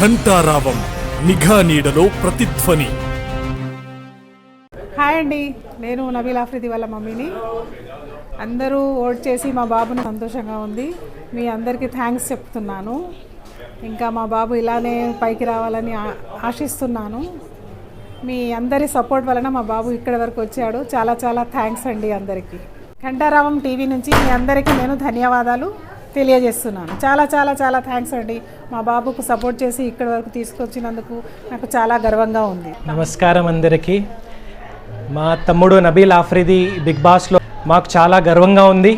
ఘంటారావం నిఘా నీడలో ప్రతిధ్వని. హాయ్ అండి నేను నబీల్ ఆఫ్రిది వాళ్ళ మమ్మీని. అందరూ ఓట్ చేసి మా బాబుని సంతోషంగా ఉంది. మీ అందరికీ థ్యాంక్స్ చెప్తున్నాను. ఇంకా మా బాబు ఇలానే పైకి రావాలని ఆశిస్తున్నాను. మీ అందరి సపోర్ట్ వలన మా బాబు ఇక్కడ వరకు వచ్చాడు. చాలా చాలా థ్యాంక్స్ అండి అందరికీ. ఘంటారావం టీవీ నుంచి మీ అందరికీ నేను ధన్యవాదాలు. తెలియజేస్తున్నాను. చాలా చాలా చాలా థ్యాంక్స్ అండి. మా బాబుకు సపోర్ట్ చేసి ఇక్కడి వరకు తీసుకొచ్చినందుకు నాకు చాలా గర్వంగా ఉంది. నమస్కారం అందరికీ. మా తమ్ముడు నబీల్ ఆఫ్రిది బిగ్ బాస్లో మాకు చాలా గర్వంగా ఉంది.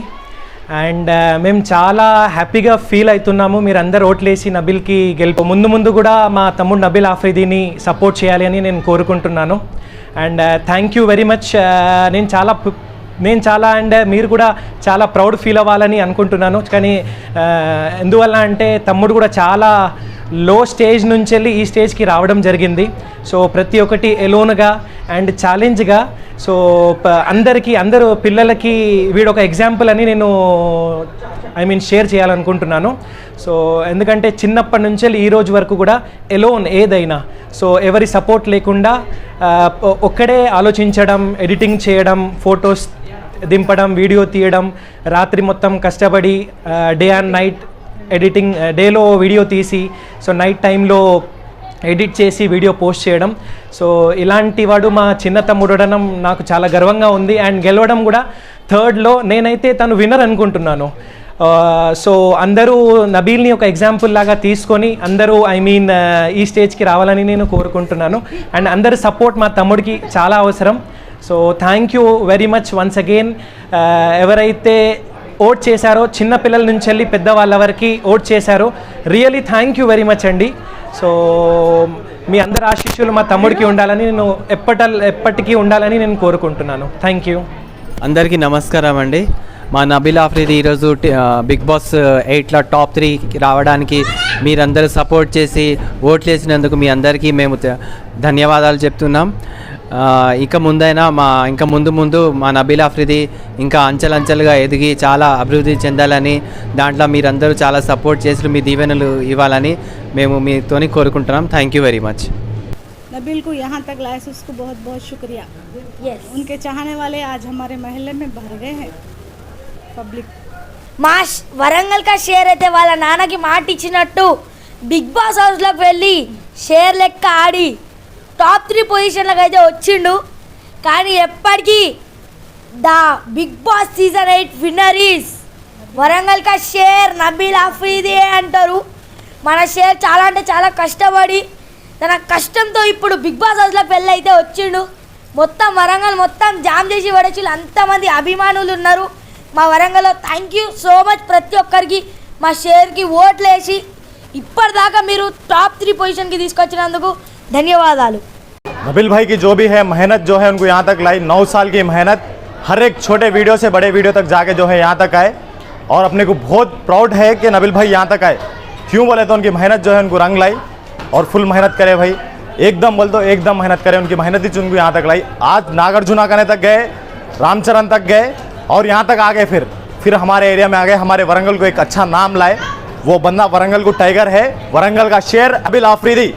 అండ్ మేము చాలా హ్యాపీగా ఫీల్ అవుతున్నాము. మీరు అందరు ఓట్లేసి నబీల్కి గెలుపు ముందు ముందు కూడా మా తమ్ముడు నబీల్ ఆఫ్రిదీని సపోర్ట్ చేయాలి అని నేను కోరుకుంటున్నాను. And thank you very much నేను చాలా నేను చాలా అండ్ మీరు కూడా చాలా ప్రౌడ్ ఫీల్ అవ్వాలని అనుకుంటున్నాను. కానీ ఎందువల్ల అంటే తమ్ముడు కూడా చాలా లో స్టేజ్ నుంచి వెళ్ళి ఈ స్టేజ్కి రావడం జరిగింది. సో ప్రతి ఒక్కటి ఎలోన్గా అండ్ ఛాలెంజ్గా సో ప- అందరికీ అందరూ పిల్లలకి వీడు ఒక ఎగ్జాంపుల్ అని నేను ఐ మీన్ షేర్ చేయాలనుకుంటున్నాను. సో ఎందుకంటే చిన్నప్పటి నుంచి వెళ్ళి ఈ రోజు వరకు కూడా ఎలోన్ ఏదైనా. సో ఎవరి సపోర్ట్ లేకుండా ఒక్కడే ఆలోచించడం ఎడిటింగ్ చేయడం ఫొటోస్ దింపడం వీడియో తీయడం రాత్రి మొత్తం కష్టపడి డే అండ్ నైట్ ఎడిటింగ్ డేలో వీడియో తీసి సో నైట్ టైంలో ఎడిట్ చేసి వీడియో పోస్ట్ చేయడం. సో ఇలాంటి వాడు మా చిన్న తమ్ముడడం నాకు చాలా గర్వంగా ఉంది. అండ్ గెలవడం కూడా థర్డ్లో నేనైతే తను విన్నర్ అనుకుంటున్నాను. సో అందరూ నబీల్ని ఒక ఎగ్జాంపుల్ లాగా తీసుకొని అందరూ ఐ మీన్ ఈ స్టేజ్కి రావాలని నేను కోరుకుంటున్నాను. అండ్ అందరి సపోర్ట్ మా తమ్ముడికి చాలా అవసరం. So thank you very much once again ఎవరైతే ఓట్ చేశారో చిన్నపిల్లల నుంచి వెళ్ళి పెద్దవాళ్ళ వరకు ఓట్ చేశారో really thank you very much అండి. సో మీ అందరి ఆశీస్సులు మా తమ్ముడికి ఉండాలని నేను ఎప్పట ఎప్పటికీ ఉండాలని నేను కోరుకుంటున్నాను. థ్యాంక్ యూ అందరికీ నమస్కారం అండి. మా నబీల్ ఆఫ్రీది ఈరోజు బిగ్ బాస్ ఎయిట్లో టాప్ త్రీకి రావడానికి మీరందరూ సపోర్ట్ చేసి ఓట్లు వేసినందుకు మీ అందరికీ మేము ధన్యవాదాలు చెప్తున్నాం. ఇక ముందైనా మా ఇంకా ముందు ముందు మా నబీల్ ఆఫ్రీది ఇంకా అంచెలంచెలుగా ఎదిగి చాలా అభివృద్ధి చెందాలని దాంట్లో మీరందరూ చాలా సపోర్ట్ చేసి మీ దీవెనలు ఇవ్వాలని మేము మీతోని కోరుకుంటున్నాం thank you very much Nabeel को यहाँ तक लाए से उसको बहुत बहुत शुक्रिया यस उनके चाहने वाले आज हमारे महल्ले में भर गए हैं पब्लिक మా ష్- వరంగల్ కా షేర్ అయితే వాళ్ళ నాన్నకి మాట ఇచ్చినట్టు బిగ్ బాస్ హౌస్లోకి వెళ్ళి షేర్ లెక్క ఆడి టాప్ త్రీ పొజిషన్లకు అయితే వచ్చిండు. కానీ ఎప్పటికీ the Big Boss season eight winner is Warangal కా షేర్ నబీల్ ఆఫ్రీది అంటారు. మన షేర్ చాలా అంటే చాలా కష్టపడి తన కష్టంతో ఇప్పుడు బిగ్ బాస్ హౌస్లో పెళ్ళి అయితే వచ్చిండు. మొత్తం వరంగల్ మొత్తం జామ్ చేసి పడచ్చు అంతమంది అభిమానులు ఉన్నారు. మా వరంగల్లో థ్యాంక్ యూ సో మచ్ ప్రతి ఒక్కరికి. మా షేర్కి ఓట్లు వేసి ఇప్పటిదాకా మీరు టాప్ త్రీ పొజిషన్కి తీసుకొచ్చినందుకు ధన్యవాదాలు. नबील भाई की जो भी है, मेहनत जो है, उनको यहाँ तक लाई। नौ साल की मेहनत, हर एक छोटे वीडियो से बड़े वीडियो तक जाके जो है यहाँ तक आए। और अपने को बहुत प्राउड है कि नबील भाई यहाँ तक आए। क्यों बोले तो उनकी मेहनत जो है, उनको रंग लाई और फुल मेहनत करे भाई। एकदम बोल तो एकदम मेहनत करे, उनकी मेहनत ही उनको यहाँ तक लाई। आज नागार्जुना करने तक गए रामचरण तक गए और यहाँ तक आ गए फिर। फिर हमारे एरिया में आ गए, हमारे वरंगल को एक अच्छा नाम लाए। वो बंदा वरंगल को टाइगर है। वरंगल का शेर अबिल आफरीदी।